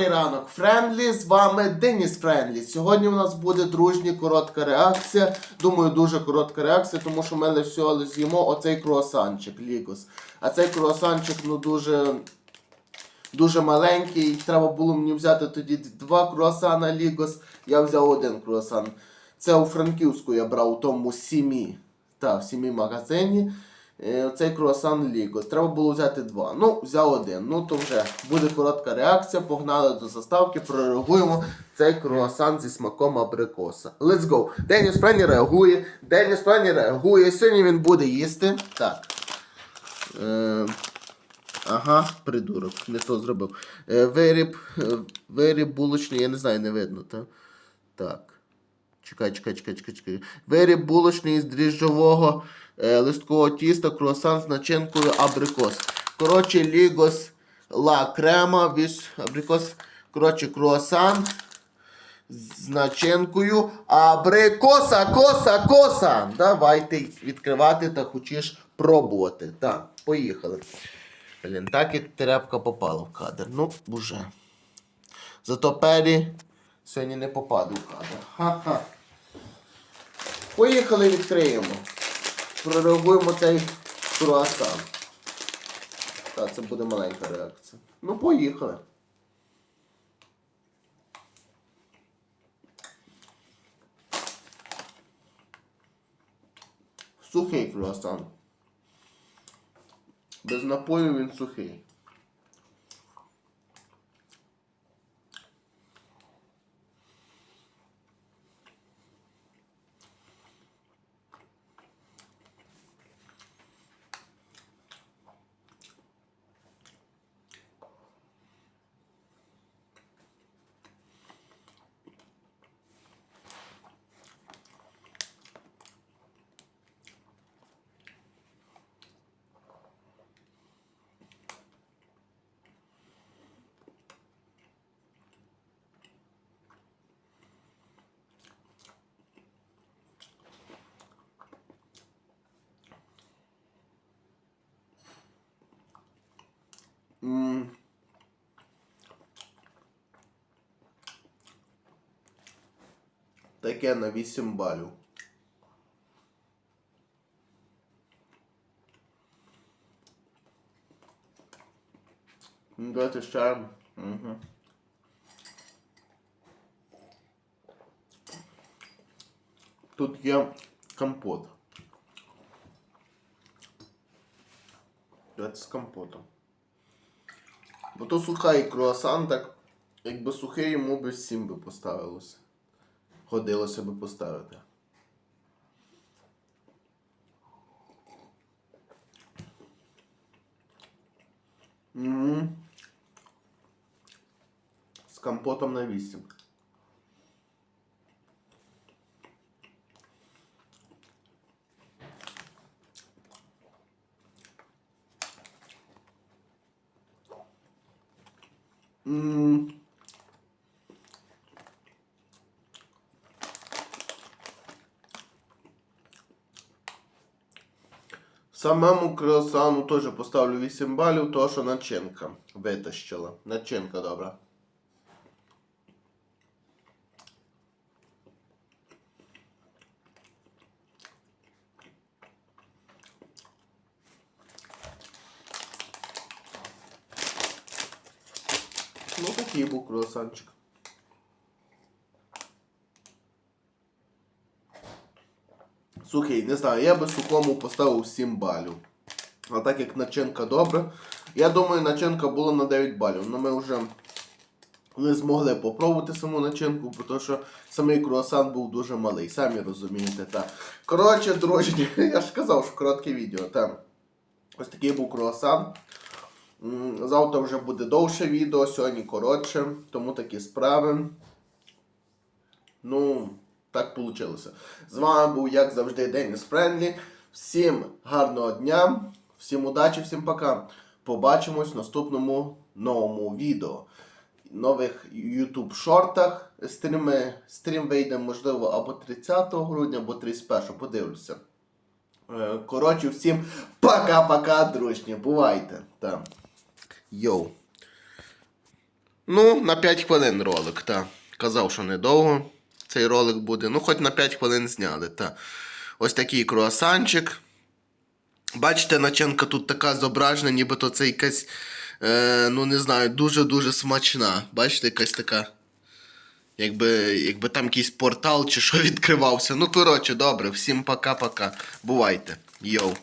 Добрий ранок, Френдлі. З вами Деніс Френдлі. Сьогодні у нас буде дружня коротка реакція. Думаю, дуже коротка реакція, тому що ми лише з'їмо оцей круасанчик Лігос. А цей круасанчик ну дуже. Дуже маленький, треба було мені взяти тоді два круасана Лігос. Я взяв один круасан. Це у Франківську я брав у тому сімі. Та, в сімі магазині. Е, Цей круасан Лігос. Треба було взяти два. Ну, взяв один. Ну то вже буде коротка реакція. Погнали до заставки, прореагуємо цей круасан зі смаком абрикоса. Let's go. Деніс Френі реагує. Деніс Френі реагує. Сьогодні він буде їсти. Так. Е, Ага, придурок, не то зробив. Е, виріб, е, виріб булочний, я не знаю, не видно, так? Так. Чекай, чекай, чекай, чекай, чекай. Виріб булочний з дріжджового е, листкового тіста, круасан з начинкою абрикос. Коротше, лігос ла крема, віж абрикос. Коротше, круасан з начинкою абрикоса, коса, коса. Давайте відкривати та хочеш пробувати. Так, поїхали. Блін, так і тряпка попала в кадр. Ну, уже. Зато Пері сьогодні не попаде в кадр. Ха-ха. Поїхали відкриємо. Прореагуємо цей круасан. Так, це буде маленька реакція. Ну, поїхали. Сухий круасан. Без напою він сухий. Таке на 8 балів. Ну, Давайте ще. Угу. Тут є компот. Давайте з компотом. Бо то сухий круасан, так якби сухий йому би 7 би поставилося. Годилося би поставити. м З компотом на 8. М. Самому круасану теж поставлю 8 балів, тому що начинка витащила. Начинка добра. Ну такий був круасанчик. Сухий, не знаю, я би сухому поставив 7 балів. А так як начинка добра, я думаю, начинка була на 9 балів. Але ми вже не змогли попробувати саму начинку, тому що самий круасан був дуже малий, самі розумієте. Та. Коротше, дружні, я ж казав, що коротке відео. Та. Ось такий був круасан. Завтра вже буде довше відео, сьогодні коротше, тому такі справи. Ну, так вийшло. З вами був, як завжди, Деніс Френдлі. Всім гарного дня, всім удачі, всім пока. Побачимось в наступному новому відео. Нових YouTube шортах. Стріми, стрім вийде, можливо, або 30 грудня, або 31, подивлюся. Е, Коротше, всім пока-пока, дружні. Бувайте. Там. Йоу. Ну, на 5 хвилин ролик, та. Казав, що недовго цей ролик буде. Ну, хоч на 5 хвилин зняли, та. Ось такий круасанчик. Бачите, начинка тут така зображена, нібито це якась, е, ну не знаю, дуже-дуже смачна. Бачите, якась така. Якби, якби там якийсь портал чи що відкривався. Ну, коротше, добре, всім пока-пока. Бувайте. Йоу.